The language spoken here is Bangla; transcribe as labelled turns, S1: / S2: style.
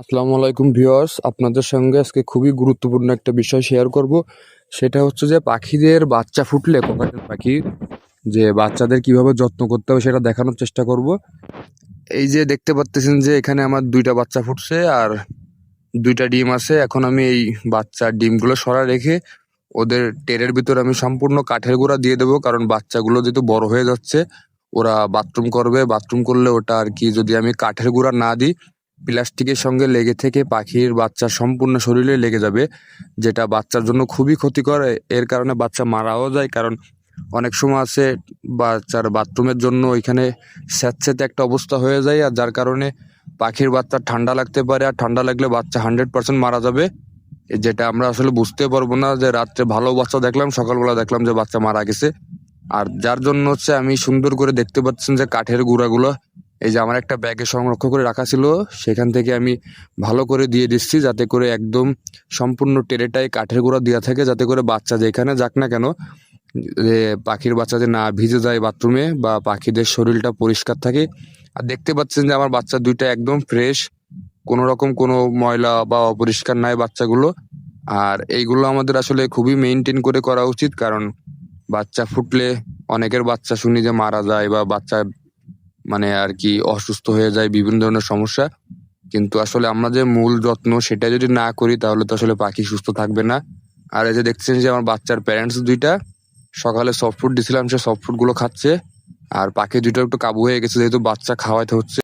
S1: আসসালামু আলাইকুম ভিউয়ার্স, আপনাদের সঙ্গে আজকে খুবই গুরুত্বপূর্ণ একটা বিষয় শেয়ার করব। সেটা হচ্ছে যে পাখিদের বাচ্চা ফুটলে, কোকাটেল পাখি, যে বাচ্চাদের কীভাবে যত্ন করতে হবে সেটা দেখানোর চেষ্টা করব। এই যে দেখতে পাচ্ছেন যে এখানে আমার দুইটা বাচ্চা ফুটছে আর দুইটা ডিম আছে। এখন আমি এই বাচ্চার ডিমগুলো সরা রেখে ওদের টেরের ভিতর আমি সম্পূর্ণ কাঠের গুঁড়া দিয়ে দেবো, কারণ বাচ্চাগুলো যেহেতু বড় হয়ে যাচ্ছে, ওরা বাথরুম করবে। বাথরুম করলে ওটা আর কি যদি আমি কাঠের গুঁড়া না দিই প্লাস্টিকের সঙ্গে লেগে থেকে পাখির বাচ্চার সম্পূর্ণ শরীরে লেগে যাবে, যেটা বাচ্চার জন্য খুবই ক্ষতিকর। এর কারণে বাচ্চা মারাও যায়, কারণ অনেক সময় আছে বাচ্চার বাথরুমের জন্য ওইখানে স্যাঁতস্যাঁতে একটা অবস্থা হয়ে যায়, আর যার কারণে পাখির বাচ্চা ঠান্ডা লাগতে পারে, আর ঠান্ডা লাগলে বাচ্চা হান্ড্রেড পার্সেন্ট মারা যাবে। যেটা আমরা আসলে বুঝতে পারব না যে রাত্রে ভালো বাচ্চা দেখলাম, সকালবেলা দেখলাম যে বাচ্চা মারা গেছে। আর যার জন্য হচ্ছে আমি সুন্দর করে দেখতে পাচ্ছেন যে কাঠের গুঁড়াগুলো এই যে আমার একটা ব্যাগে সংরক্ষণ করে রাখা ছিল, সেখান থেকে আমি ভালো করে দিয়ে দিচ্ছি যাতে করে একদম সম্পূর্ণ টেরেটাই কাঠের গুঁড়া দেওয়া থাকে, যাতে করে বাচ্চা যেখানে যাক না কেন, যে পাখির বাচ্চা যে না ভিজে যায় বাথরুমে বা পাখিদের শরীরটা পরিষ্কার থাকে। আর দেখতে পাচ্ছেন যে আমার বাচ্চা দুইটা একদম ফ্রেশ, কোনো রকম কোনো ময়লা বা অপরিষ্কার নাই বাচ্চাগুলো। আর এইগুলো আমাদের আসলে খুবই মেনটেন করে করা উচিত, কারণ বাচ্চা ফুটলে অনেকের বাচ্চা শুনি যে মারা যায় বা বাচ্চা মানে আর কি অসুস্থ হয়ে যায়, বিভিন্ন ধরনের সমস্যা। কিন্তু আসলে আমরা যে মূল যত্ন সেটা যদি না করি, তাহলে তো আসলে পাখি সুস্থ থাকবে না। আর এই যে দেখছেন যে আমার বাচ্চার প্যারেন্টস দুইটা, সকালে সফট ফুড দিছিলাম, সে সফট ফুডগুলো খাচ্ছে। আর পাখি দুটো একটু কাবু হয়ে গেছে, যেহেতু বাচ্চা খাওয়াতে হচ্ছে।